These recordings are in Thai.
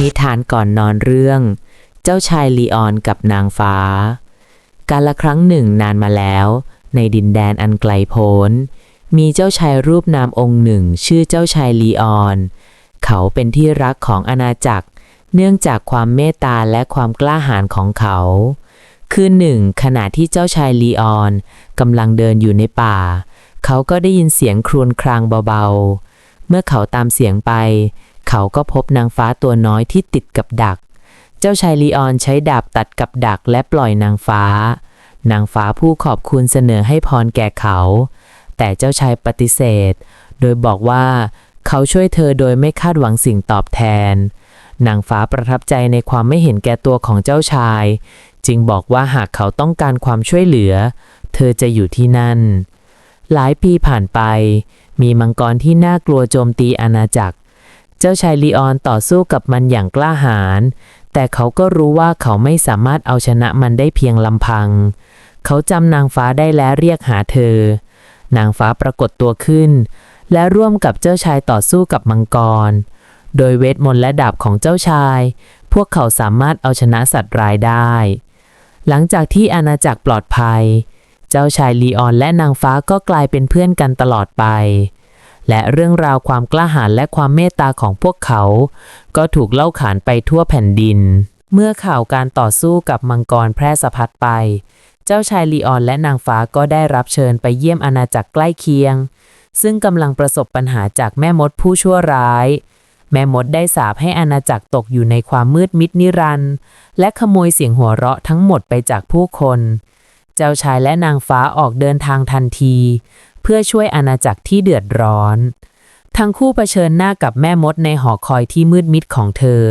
นิทานก่อนนอนเรื่อง เจ้าชายลีออนกับนางฟ้า การละครั้งหนึ่งนานมาแล้ว ในดินแดนอันไกลโพ้น มีเจ้าชายรูปนามองค์หนึ่ง ชื่อเจ้าชายลีออน เขาเป็นที่รักของอาณาจักร เนื่องจากความเมตตาและความกล้าหาญของเขา คืนหนึ่งขณะที่เจ้าชายลีออนกำลังเดินอยู่ในป่า เขาก็ได้ยินเสียงครวญครางเบาๆ เมื่อเขาตามเสียงไป เขาก็พบนางฟ้าตัวน้อยที่ติดกับดัก เจ้าชายลีออนใช้ดาบตัดกับดักและปล่อยนางฟ้า นางฟ้าผู้ขอบคุณเสนอให้พรแก่เขา แต่เจ้าชายปฏิเสธ โดยบอกว่าเขาช่วยเธอโดยไม่คาดหวังสิ่งตอบแทน นางฟ้าประทับใจในความไม่เห็นแก่ตัวของเจ้าชาย จึงบอกว่าหากเขาต้องการความช่วยเหลือ เธอจะอยู่ที่นั่น หลายปีผ่านไป มีมังกรที่น่ากลัวโจมตีอาณาจักร เจ้าชายลีออนต่อสู้กับมันอย่างกล้าหาญ แต่เขาก็รู้ว่าเขาไม่สามารถเอาชนะมันได้เพียงลำพัง เขาจำนางฟ้าได้และเรียกหาเธอ นางฟ้าปรากฏตัวขึ้น และร่วมกับเจ้าชายต่อสู้กับมังกร โดยเวทมนต์และดาบของเจ้าชาย พวกเขาสามารถเอาชนะสัตว์ร้ายได้ หลังจากที่อาณาจักรปลอดภัย เจ้าชายลีออนและนางฟ้าก็กลายเป็นเพื่อนกันตลอดไป และเรื่องราวความกล้าหาญและความเมตตาของพวกเขา ก็ถูกเล่าขานไปทั่วแผ่นดิน เมื่อข่าวการต่อสู้กับมังกรแพร่สะพัดไป เจ้าชายลีออนและนางฟ้าก็ได้รับเชิญไปเยี่ยมอาณาจักรใกล้เคียง ซึ่งกำลังประสบปัญหาจากแม่มดผู้ชั่วร้าย แม่มดได้สาปให้อาณาจักรตกอยู่ในความมืดมิดนิรันด์และขโมยเสียงหัวเราะทั้งหมดไปจากผู้คนเจ้าชายและนางฟ้าออกเดินทางทันที เพื่อช่วยอาณาจักรที่เดือดร้อน ทั้งคู่เผชิญหน้ากับแม่มดในหอคอยที่มืดมิดของเธอ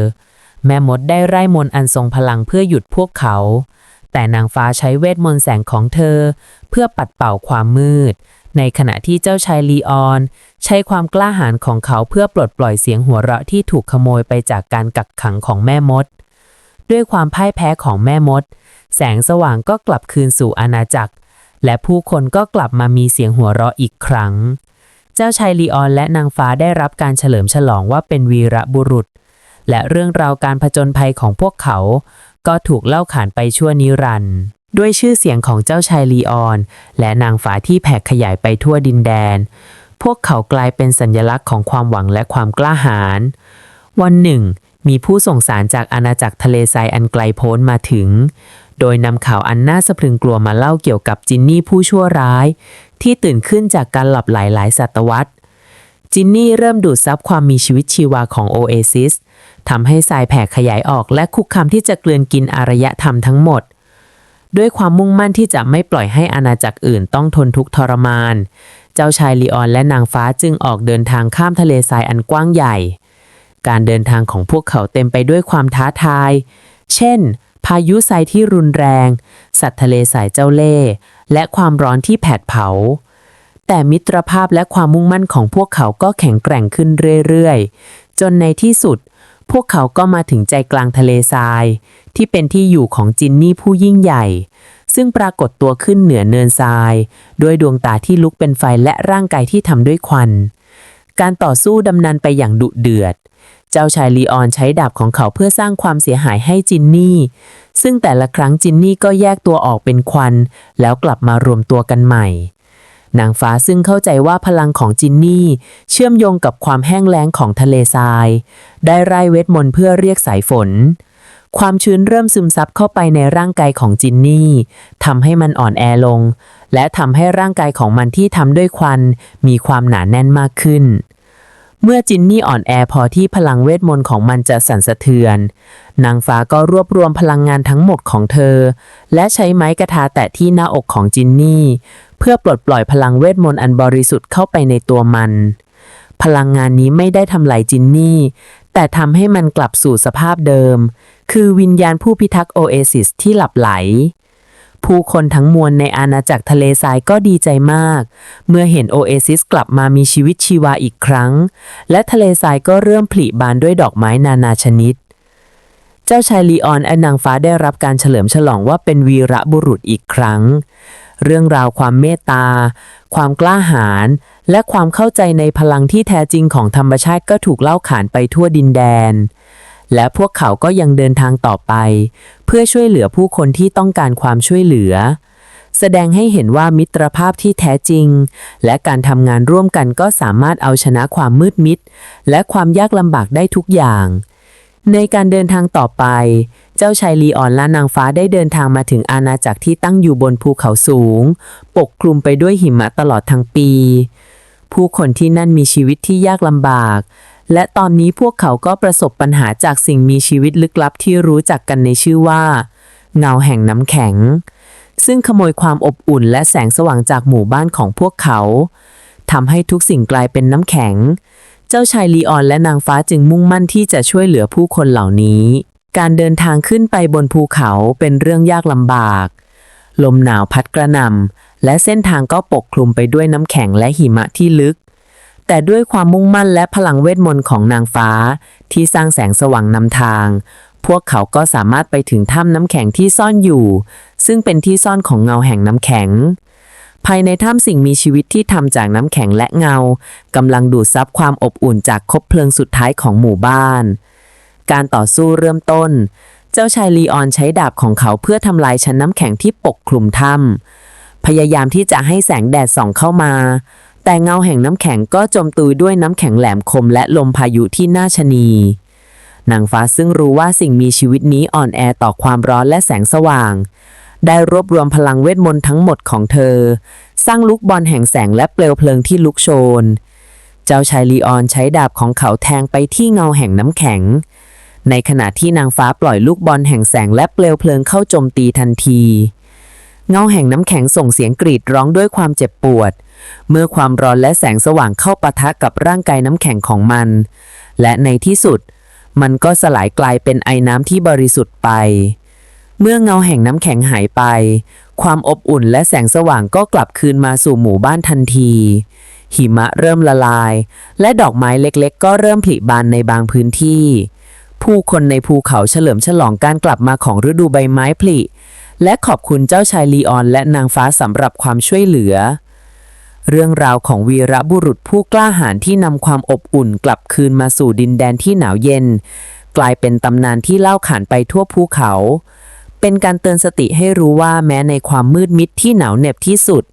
แม่มดได้ไร้มนต์อันทรงพลังเพื่อหยุดพวกเขา แต่นางฟ้าใช้เวทมนต์แสงของเธอ เพื่อปัดเป่าความมืด ในขณะที่เจ้าชายลีออน ใช้ความกล้าหาญของเขาเพื่อปลดปล่อยเสียงหัวเราะที่ถูกขโมยไปจากการกักขังของแม่มด ด้วยความพ่ายแพ้ของแม่มด แสงสว่างก็กลับคืนสู่อาณาจักร และผู้คนก็กลับมามีเสียงหัวเราะอีกครั้ง เจ้าชายลีออนและนางฟ้าได้รับการเฉลิมฉลองว่าเป็นวีระบุรุษ และเรื่องราวการผจญภัยของพวกเขา ก็ถูกเล่าขานไปชั่วนิรันดร์ด้วยชื่อเสียงของเจ้าชายลีออน และนางฟ้าที่แผ่ขยายไปทั่วดินแดน พวกเขากลายเป็นสัญลักษณ์ของความหวังและความกล้าหาญ วันหนึ่ง มีผู้ส่งสารจากอาณาจักรทะเลทรายอันไกลโพ้นมาถึง โดยนำข่าวอันน่าสะพรึงกลัวมาเล่าเกี่ยวกับจินนี่ผู้ชั่วร้าย ที่ตื่นขึ้นจากการหลับไหลหลายศตวรรษ จินนี่เริ่มดูดซับความมีชีวิตชีวาของโอเอซิสทำให้ทรายแผ่ขยายออกและคุกคามที่จะเกลือนกินอารยธรรมทั้งหมด ด้วยความมุ่งมั่นที่จะไม่ปล่อยให้อาณาจักรอื่นต้องทนทุกข์ทรมาน เจ้าชายลีออนและนางฟ้าจึงออกเดินทางข้ามทะเลทรายอันกว้างใหญ่ การเดินทางของพวกเขาเต็มไปด้วยความท้าทาย เช่น พายุทรายที่รุนแรง สัตว์ทะเลสายเจ้าเล่ห์และความร้อนที่แผดเผา แต่มิตรภาพและความมุ่งมั่นของพวกเขาก็แข็งแกร่งขึ้นเรื่อยๆ จนในที่สุด พวกเขาก็มาถึงใจกลางทะเลทราย ที่เป็นที่อยู่ของจินนี่ผู้ยิ่งใหญ่ ซึ่งปรากฏตัวขึ้นเหนือเนินทราย ด้วยดวงตาที่ลุกเป็นไฟและร่างกายที่ทำด้วยควัน การต่อสู้ดำเนินไปอย่างดุเดือด เจ้าชายลีออนใช้ดาบของเขาเพื่อสร้างความเสียหายให้จินนี่ ซึ่งแต่ละครั้งจินนี่ก็แยกตัวออกเป็นควัน แล้วกลับมารวมตัวกันใหม่ นางฟ้าซึ่งเข้าใจว่าพลังของจินนี่ เชื่อมโยงกับความแห้งแล้งของทะเลทราย ได้ไร้เวทมนต์เพื่อเรียกสายฝน ความชื้นเริ่มซึมซับเข้าไปในร่างกายของจินนี่ทำให้มันอ่อนแอลง และทำให้ร่างกายของมันที่ทำด้วยควัน มีความหนาแน่นมากขึ้น เมื่อจินนี่อ่อนแอพอที่พลังเวทมนต์ของมันจะสั่นสะเทือน นางฟ้าก็รวบรวมพลังงานทั้งหมดของเธอ และใช้ไม้กระทาแตะที่หน้าอกของจินนี่ เพื่อปลดปล่อยพลังเวทมนต์อันบริสุทธิ์เข้าไปในตัวมัน พลังงานนี้ไม่ได้ทำลายจินนี่ แต่ทำให้มันกลับสู่สภาพเดิม คือวิญญาณผู้พิทักษ์โอเอซิสที่หลับไหล ผู้คนทั้งมวลในอาณาจักรทะเลทรายก็ดีใจมาก เมื่อเห็นโอเอซิสกลับมามีชีวิตชีวาอีกครั้ง และทะเลทรายก็เริ่มผลิบานด้วยดอกไม้นานาชนิด เจ้าชายลีออนและนางฟ้าได้รับการเฉลิมฉลองว่าเป็นวีระบุรุษอีกครั้ง เรื่องราวความเมตตา ความกล้าหาญและความเข้าใจในพลังที่แท้จริงของธรรมชาติก็ถูกเล่าขานไปทั่วดินแดน และพวกเขาก็ยังเดินทางต่อไป เพื่อช่วยเหลือผู้คนที่ต้องการความช่วยเหลือ แสดงให้เห็นว่ามิตรภาพที่แท้จริง และการทำงานร่วมกันก็สามารถเอาชนะความมืดมิด และความยากลำบากได้ทุกอย่าง ในการเดินทางต่อไป เจ้าชายลีออนและนางฟ้าได้เดินทางมาถึงอาณาจักรที่ตั้งอยู่บนภูเขาสูง ปกคลุมไปด้วยหิมะตลอดทั้งปี ผู้คนที่นั่นมีชีวิตที่ยากลำบาก และตอนนี้พวกเขาก็ประสบปัญหาจากสิ่งมีชีวิตลึกลับที่รู้จักกันในชื่อว่า เงาแห่งน้ำแข็ง ซึ่งขโมยความอบอุ่นและแสงสว่างจากหมู่บ้านของพวกเขาทำให้ทุกสิ่งกลายเป็นน้ำแข็ง เจ้าชายลีออนและนางฟ้าจึงมุ่งมั่นที่จะช่วยเหลือผู้คนเหล่านี้ การเดินทางขึ้นไปบนภูเขาเป็นเรื่องยากลำบาก ลมหนาวพัดกระหน่ำและเส้นทางก็ปกคลุมไปด้วยน้ำแข็งและหิมะที่ลึก แต่ด้วยความมุ่งมั่นและพลังเวทมนต์ของนางฟ้า ที่สร้างแสงสว่างนำทาง พวกเขาก็สามารถไปถึงถ้ำน้ำแข็งที่ซ่อนอยู่ ซึ่งเป็นที่ซ่อนของเงาแห่งน้ำแข็ง ภายในถ้ำสิ่งมีชีวิตที่ทำจากน้ำแข็งและเงากำลังดูดซับความอบอุ่นจากคบเพลิงสุดท้ายของหมู่บ้าน การต่อสู้เริ่มต้น เจ้าชายลีออนใช้ดาบของเขาเพื่อทำลายชั้นน้ำแข็งที่ปกคลุมถ้ำพยายามที่จะให้แสงแดดส่องเข้ามา แต่เงาแห่งน้ำแข็งก็จมตีด้วยน้ำแข็งแหลมคมและลมพายุที่น่าชนีนางฟ้าซึ่งรู้ว่าสิ่งมีชีวิตนี้อ่อนแอต่อความร้อนและแสงสว่าง ได้รวบรวมพลังเวทมนต์ทั้งหมดของเธอ สร้างลูกบอลแห่งแสงและเปลวเพลิงที่ลุกโชน เจ้าชายลีออนใช้ดาบของเขาแทงไปที่เงาแห่งน้ำแข็ง ในขณะที่นางฟ้าปล่อยลูกบอลแห่งแสงและเปลวเพลิงเข้าโจมตีทันที เงาแห่งน้ำแข็งส่งเสียงกรีดร้องด้วยความเจ็บปวดเเมื่อความร้อนและแสงสว่างเข้าปะทะกับร่างกายน้ำแข็งของมัน และในที่สุด มันก็สลายกลายเป็นไอน้ำที่บริสุทธิ์ไป เมื่อเงาแห่งน้ำแข็งหายไป ความอบอุ่นและแสงสว่างก็กลับคืนมาสู่หมู่บ้านทันที หิมะเริ่มละลาย และดอกไม้เล็กๆ ก็เริ่มผลิบานในบางพื้นที่ ผู้คนในภูเขาเฉลิมฉลองการกลับมาของฤดูใบไม้ผลิและขอบคุณเจ้าชายลีออนและนางฟ้าสำหรับความช่วยเหลือ เรื่องราวของวีรบุรุษผู้กล้าหาญที่นำความอบอุ่นกลับคืนมาสู่ดินแดนที่หนาวเย็น กลายเป็นตำนานที่เล่าขานไปทั่วภูเขา เป็นการเตือนสติให้รู้ว่าแม้ในความมืดมิดที่หนาวเหน็บที่สุด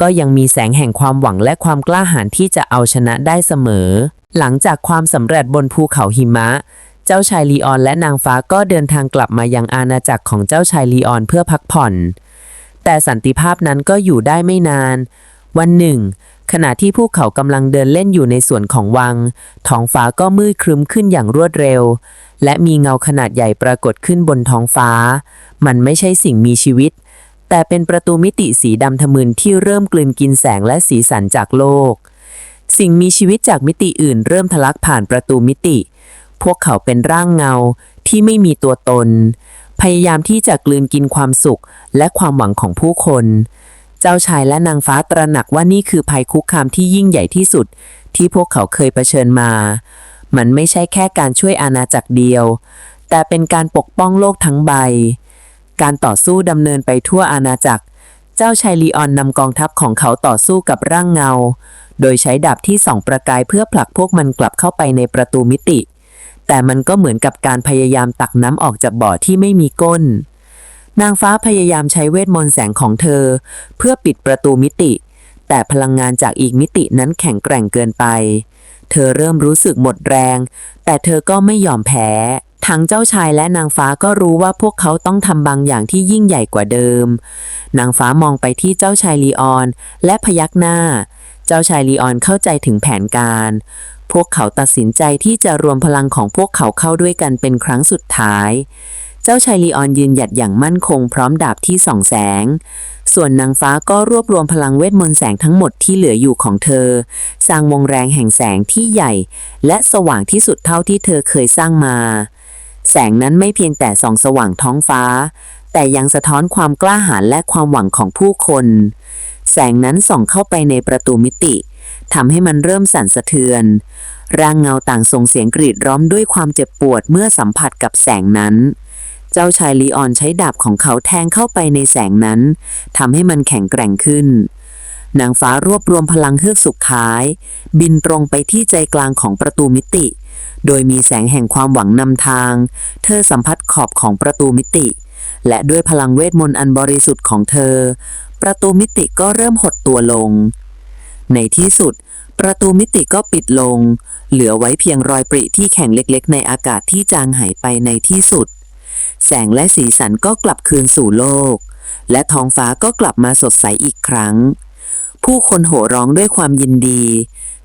ก็ยังมีแสงแห่งความหวังและความกล้าหาญที่จะเอาชนะได้เสมอ หลังจากความสำเร็จบนภูเขาหิมะ เจ้าชายลีออนและนางฟ้าก็เดินทางกลับมายังอาณาจักรของเจ้าชายลีออนเพื่อพักผ่อน แต่สันติภาพนั้นก็อยู่ได้ไม่นาน วันหนึ่ง ขณะที่พวกเขากำลังเดินเล่นอยู่ในสวนของวัง ท้องฟ้าก็มืดครึ้มขึ้นอย่างรวดเร็ว และมีเงาขนาดใหญ่ปรากฏขึ้นบนท้องฟ้า มันไม่ใช่สิ่งมีชีวิต แต่เป็นประตูมิติสีดำทะมึนที่เริ่มกลืนกินแสงและสีสันจากโลก สิ่งมีชีวิตจากมิติอื่น เริ่มทะลักผ่านประตูมิติ พวกเขาเป็นร่างเงาที่ไม่มีตัวตน พยายามที่จะกลืนกินความสุขและความหวังของผู้คน เจ้าชายและนางฟ้าตระหนักว่านี่คือภัยคุกคามที่ยิ่งใหญ่ที่สุด ที่พวกเขาเคยเผชิญมา มันไม่ใช่แค่การช่วยอาณาจักรเดียว แต่เป็นการปกป้องโลกทั้งใบ การต่อสู้ดำเนินไปทั่วอาณาจักร เจ้าชายลีออนนำกองทัพของเขาต่อสู้กับร่างเงา โดยใช้ดาบที่ส่องประกายเพื่อผลักพวกมันกลับเข้าไปในประตูมิติ แต่มันก็เหมือนกับการพยายามตักน้ำออกจากบ่อที่ไม่มีก้น นางฟ้าพยายามใช้เวทมนต์แสงของเธอ เพื่อปิดประตูมิติ แต่พลังงานจากอีกมิตินั้นแข็งแกร่งเกินไป เธอเริ่มรู้สึกหมดแรง แต่เธอก็ไม่ยอมแพ้ ทั้งเจ้าชายและนางฟ้าก็รู้ว่าพวกเขาต้องทำบางอย่างที่ยิ่งใหญ่กว่าเดิม นางฟ้ามองไปที่เจ้าชายลีออน และพยักหน้า เจ้าชายลีออนเข้าใจถึงแผนการ พวกเขาตัดสินใจที่จะรวมพลังของพวกเขาเข้าด้วยกันเป็นครั้งสุดท้าย จ้าชายลีออนยืนหยัดอย่างมั่นคงพร้อมดาบที่ส่องแสง ส่วนนางฟ้าก็รวบรวมพลังเวทมนต์แสงทั้งหมดที่เหลืออยู่ของเธอ สร้างวงแรงแห่งแสงที่ใหญ่ และสว่างที่สุดเท่าที่เธอเคยสร้างมา แสงนั้นไม่เพียงแต่ส่องสว่างท้องฟ้า แต่ยังสะท้อนความกล้าหาญและความหวังของผู้คน แสงนั้นส่องเข้าไปในประตูมิติทำให้มันเริ่มสั่นสะเทือนร่างเงาต่างส่งเสียงกรีดร้องด้วยความเจ็บปวดเมื่อสัมผัสกับแสงนั้น เจ้าชายลีออนใช้ดาบของเขาแทงเข้าไปในแสงนั้นทำให้มันแข็งแกร่งขึ้น นางฟ้ารวบรวมพลังเฮือกสุดท้าย บินตรงไปที่ใจกลางของประตูมิติ โดยมีแสงแห่งความหวังนำทาง เธอสัมผัสขอบของประตูมิติ และด้วยพลังเวทมนต์อันบริสุทธิ์ของเธอ ประตูมิติก็เริ่มหดตัวลง ในที่สุด ประตูมิติก็ปิดลง เหลือไว้เพียงรอยปริที่แข็งเล็กๆ ในอากาศที่จางหายไปในที่สุด แสงและสีสันก็กลับคืนสู่โลก และท้องฟ้าก็กลับมาสดใสอีกครั้ง ผู้คนโห่ร้องด้วยความยินดี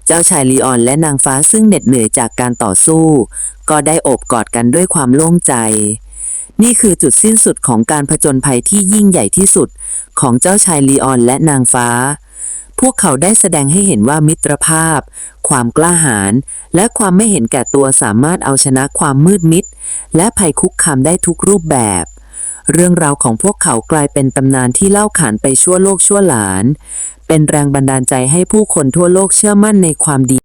เจ้าชายลีออนและนางฟ้าซึ่งเหน็ดเหนื่อยจากการต่อสู้ ก็ได้โอบกอดกันด้วยความโล่งใจ นี่คือจุดสิ้นสุดของการผจญภัยที่ยิ่งใหญ่ที่สุด ของเจ้าชายลีออนและนางฟ้า วกเขาได้แสดงให้เห็นว่ามิตรภาพ ความกล้าหาญและความไม่เห็นแก่ตัวสามารถเอาชนะความมืดมิด และภัยคุกคามได้ทุกรูปแบบ เรื่องราวของพวกเขากลายเป็นตำนานที่เล่าขานไปชั่วโลกชั่วหลาน เป็นแรงบันดาลใจให้ผู้คนทั่วโลกเชื่อมั่นในความดี